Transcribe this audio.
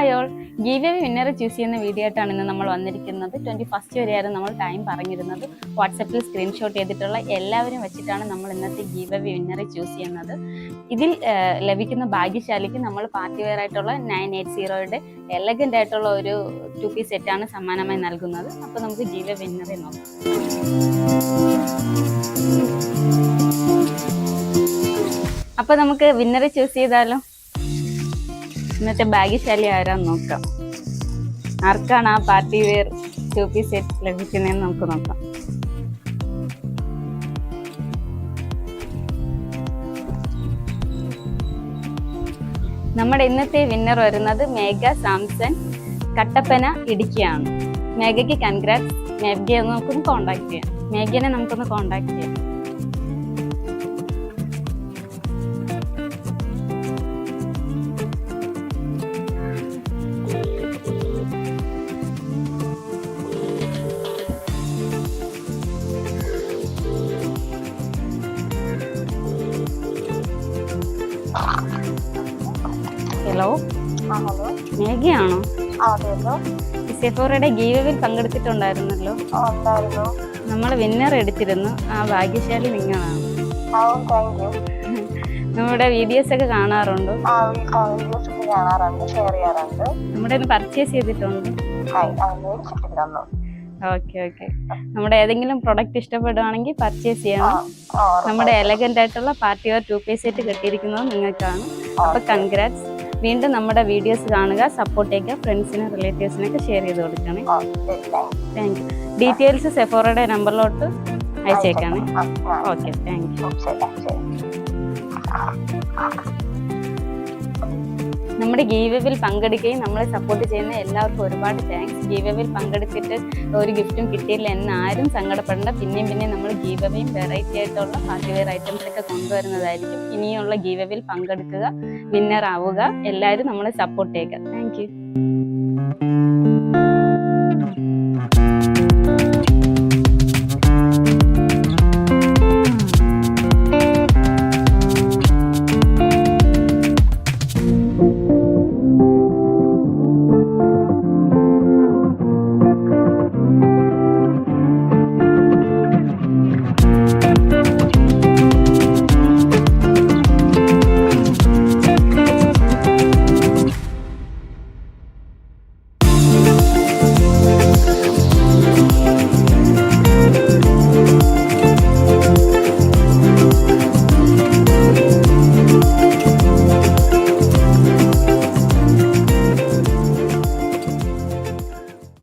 Hi all give A വിന്നറെ choose ചെയ്യുന്ന video ആയിട്ടാണ് ഇന്ന് നമ്മൾ വന്നിരിക്കുന്നത്. ട്വന്റി ഫസ്റ്റ് വരെയായിരുന്നു നമ്മൾ ടൈം പറഞ്ഞിരുന്നത്. വാട്സപ്പിൽ സ്ക്രീൻഷോട്ട് ചെയ്തിട്ടുള്ള എല്ലാവരും വെച്ചിട്ടാണ് നമ്മൾ ഇന്നത്തെ ഗീവ് എ വിന്നറെ ചൂസ് ചെയ്യുന്നത്. ഇതിൽ ലഭിക്കുന്ന ഭാഗ്യശാലിക്ക് നമ്മൾ പാർട്ടി വെയർ ആയിട്ടുള്ള നയൻ എയ്റ്റ് സീറോയുടെ എലഗന്റ് ആയിട്ടുള്ള ഒരു ടു പീസ് സെറ്റാണ് സമ്മാനമായി നൽകുന്നത്. അപ്പോൾ നമുക്ക് ഗീവ് എ വിന്നറെ നോക്കാം. അപ്പോൾ നമുക്ക് വിന്നറെ ചൂസ് ചെയ്താലോ? ഇന്നത്തെ ഭാഗ്യശാലി ആരാന്ന് നോക്കാം. ആർക്കാണ് ആ party wear two piece set ലഭിക്കുന്നതെന്ന് നമുക്ക് നോക്കാം. നമ്മുടെ ഇന്നത്തെ വിന്നർ വരുന്നത് മേഘ സാംസൺ കട്ടപ്പന ഇടുക്കിയാണ്. മേഘയ്ക്ക് കൺഗ്രാറ്റ്സ് മേഘയെ നമുക്കൊന്ന് കോണ്ടാക്ട് ചെയ്യാം. മേഘനെ നമുക്കൊന്ന് കോണ്ടാക്ട് ചെയ്യാം. മേഘയാണോ? സെഫോറയുടെ ഗീവവിൽ പങ്കെടുത്തിട്ടുണ്ടായിരുന്നല്ലോ. നമ്മൾ വിന്നർ എടുത്തിരുന്നു. ആ ഭാഗ്യശാലി നിങ്ങളാണ്. നമ്മുടെ വീഡിയോസ് ഒക്കെ കാണാറുണ്ടോ? നമ്മുടെ പർച്ചേസ് ചെയ്തിട്ടുണ്ട്? ഓക്കെ ഓക്കെ നമ്മുടെ ഏതെങ്കിലും പ്രൊഡക്റ്റ് ഇഷ്ടപ്പെടുവാണെങ്കിൽ പർച്ചേസ് ചെയ്യണം. നമ്മുടെ എലഗന്റ് ആയിട്ടുള്ള party or two piece set കിട്ടിയിരിക്കുന്നത് നിങ്ങൾക്കാണ്. അപ്പൊ കൺഗ്രാറ്റ്സ് വീണ്ടും നമ്മുടെ വീഡിയോസ് കാണുക സപ്പോർട്ട് ചെയ്യുക ഫ്രണ്ട്സിനും റിലേറ്റീവ്സിനൊക്കെ ഷെയർ ചെയ്ത് കൊടുക്കണേ താങ്ക് യു ഡീറ്റെയിൽസ് സെഫോറയുടെ നമ്പറിലോട്ട് അയച്ചേക്കാണേ. ഓക്കെ താങ്ക് യു നമ്മുടെ ഗീവവിൽ പങ്കെടുക്കുകയും നമ്മളെ സപ്പോർട്ട് ചെയ്യുന്ന എല്ലാവർക്കും ഒരുപാട് താങ്ക്സ് ഗീവവിൽ പങ്കെടുത്തിട്ട് ഒരു ഗിഫ്റ്റും കിട്ടിയില്ല എന്ന് ആരും സങ്കടപ്പെടേണ്ട. പിന്നെയും പിന്നെയും നമ്മൾ ഗീവവയും വെറൈറ്റി ആയിട്ടുള്ള പാർട്ടി വെയർ ഐറ്റംസൊക്കെ കൊണ്ടുവരുന്നതായിരിക്കും. ഇനിയുള്ള ഗീവവിൽ പങ്കെടുക്കുക വിന്നർ ആവുക. എല്ലാവരും നമ്മളെ സപ്പോർട്ട് ചെയ്യുക. Thank you